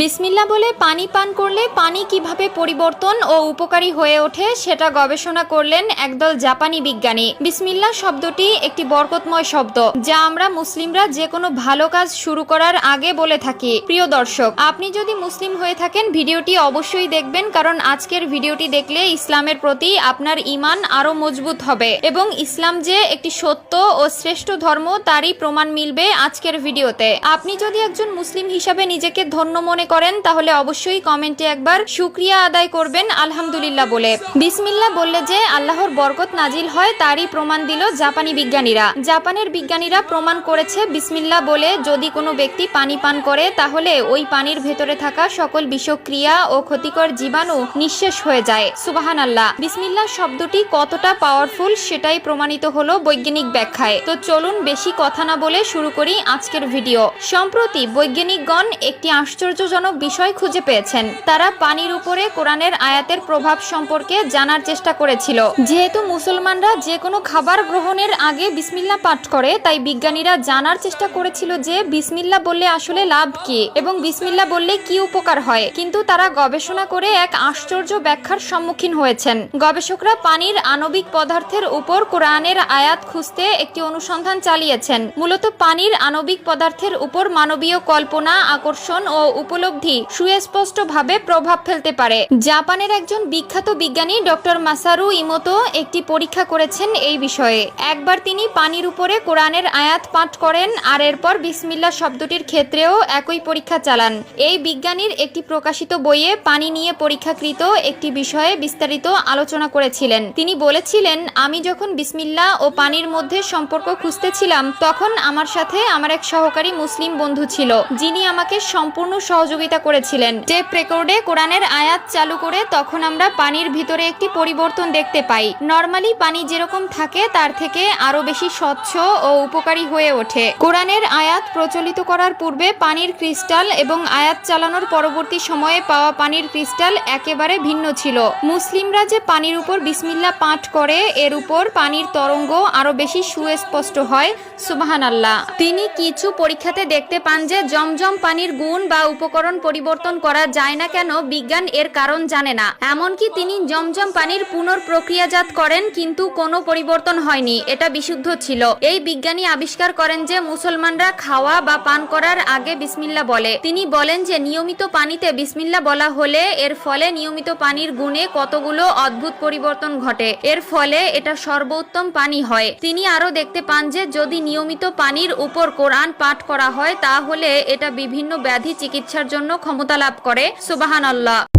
বিসমিল্লা বলে পানি পান করলে পানি কীভাবে পরিবর্তন ও উপকারী হয়ে ওঠে সেটা গবেষণা করলেন একদল জাপানি বিজ্ঞানী। বিসমিল্লা শব্দটি একটি বরকতময় শব্দ, যা আমরা মুসলিমরা যে কোনো ভালো কাজ শুরু করার আগে বলে থাকি। প্রিয় দর্শক, আপনি যদি মুসলিম হয়ে থাকেন, ভিডিওটি অবশ্যই দেখবেন কারণ আজকের ভিডিওটি দেখলে ইসলামের প্রতি আপনার ইমান আরও মজবুত হবে এবং ইসলাম যে একটি সত্য ও শ্রেষ্ঠ ধর্ম, তারই প্রমাণ মিলবে আজকের ভিডিওতে। আপনি যদি একজন মুসলিম হিসাবে নিজেকে ধন্য মনে করেন, তাহলে অবশ্যই কমেন্টে একবার শুক্রিয়া আদায় করবেন আলহামদুলিল্লাহ বলে। বিসমিল্লা বললে যে, আল্লাহর বরকত নাজিল হয়, তারই প্রমাণ দিল জাপানি বিজ্ঞানীরা। জাপানের বিজ্ঞানীরা প্রমাণ করেছে বিসমিল্লা বলে, যদি কোনো ব্যক্তি পানি পান করে, তাহলে ওই পানির ভেতরে থাকা সকল বিষক্রিয়া ও ক্ষতিকর জীবাণু নিঃশেষ হয়ে যায়। সুবাহান আল্লাহ বিসমিল্লাহ শব্দটি কতটা পাওয়ারফুল সেটাই প্রমাণিত হলো বৈজ্ঞানিক ব্যাখ্যায়। তো চলুন বেশি কথা না বলে শুরু করি আজকের ভিডিও। সম্প্রতি বৈজ্ঞানিকগণ একটি আশ্চর্যজনক বিষয় খুঁজে পেয়েছেন। তারা পানির উপরে কোরআনের আয়াতের প্রভাব সম্পর্কে জানার চেষ্টা করেছিল। যেহেতু মুসলমানরা যে কোনো খাবার গ্রহণের আগে বিসমিল্লা পাঠ করে, তাই বিজ্ঞানীরা জানার চেষ্টা করেছিল যে বিসমিল্লা বললে আসলে লাভ কি এবং বিসমিল্লা বললে কি উপকার হয়। কিন্তু তারা গবেষণা করে এক আশ্চর্য ব্যাখ্যার সম্মুখীন হয়েছেন। গবেষকরা পানির আণবিক পদার্থের উপর কোরআনের আয়াত খুঁজতে একটি অনুসন্ধান চালিয়েছেন। মূলত পানির আণবিক পদার্থের উপর মানবীয় কল্পনা, আকর্ষণ ও উপলব্ধি সুস্পষ্টভাবে প্রভাব ফেলতে পারে। জাপানের একজন বিখ্যাত বিজ্ঞানী ডক্টর মাসারু ইমোতো একটি পরীক্ষা করেছেন এই বিষয়ে। একবার তিনি পানির উপরে কোরআনের আয়াত পাঠ করেন আর এরপর বিসমিল্লা শব্দটির ক্ষেত্রেও একই পরীক্ষা চালান। এই বিজ্ঞানীর একটি প্রকাশিত বইয়ে পানি নিয়ে পরীক্ষাকৃত একটি বিষয়ে বিস্তারিত আলোচনা করেছিলেন। তিনি বলেছিলেন, আমি যখন বিসমিল্লা ও পানির মধ্যে সম্পর্ক খুঁজতেছিলাম, তখন আমার সাথে আমার এক সহকারী মুসলিম বন্ধু ছিল, যিনি আমাকে সম্পূর্ণ সহযোগিতা করেছিলেন। টেপ রেকর্ডে কোরআনের আয়াত চালু করে তখন আমরা পানির ভিতরে একটি পরিবর্তন দেখতে পাই। নর্মালি পানি যেরকম থাকে, তার থেকে আরও বেশি স্বচ্ছ ও উপকারী হয়ে ওঠে। কোরআনের আয়াত প্রচলিত করার পূর্বে পানির ক্রিস্টাল এবং আয়াত চালানোর পরবর্তী সময়ে পাওয়া পানির ক্রিস্টাল একেবারে ভিন্ন ছিল। মুসলিমরা যে পানির উপর বিসমিল্লা পাঠ করে, এর উপর পানির তরঙ্গ আরও বেশি সুস্পষ্ট হয় সুবাহান আল্লাহ তিনি কিছু পরীক্ষাতে দেখতে পান যে জমজম পানির গুণ বা উপকরণ পরিবর্তন করা যায় না কেন বিজ্ঞান এর কারণ জানে না। এমনকি তিনি জমজম পানির পুনর্প্রক্রিয়াজাত করেন কিন্তু কোনো পরিবর্তন হয়নি, এটা বিশুদ্ধ ছিল। এই বিজ্ঞানী আবিষ্কার করেন যে মুসলমানরা খাওয়া বা পান করার আগে বিসমিল্লা বলে। তিনি বলেন যে নিয়মিত পানিতে বিসমিল্লা বলা হলে এর ফলে নিয়মিত পানির গুণে কতগুলো অদ্ভুত পরিবর্তন ঘটে। এর ফলে এটা সর্বোত্তম পানি হয়। তিনি আরও দেখতে পান যে যদি নিয়মিত পানির উপর কোরআন পাঠ করা হয় তাহলে এটা বিভিন্ন ব্যাধি চিকিৎসার জন্য ক্ষমতা লাভ করে সুবাহান আল্লাহ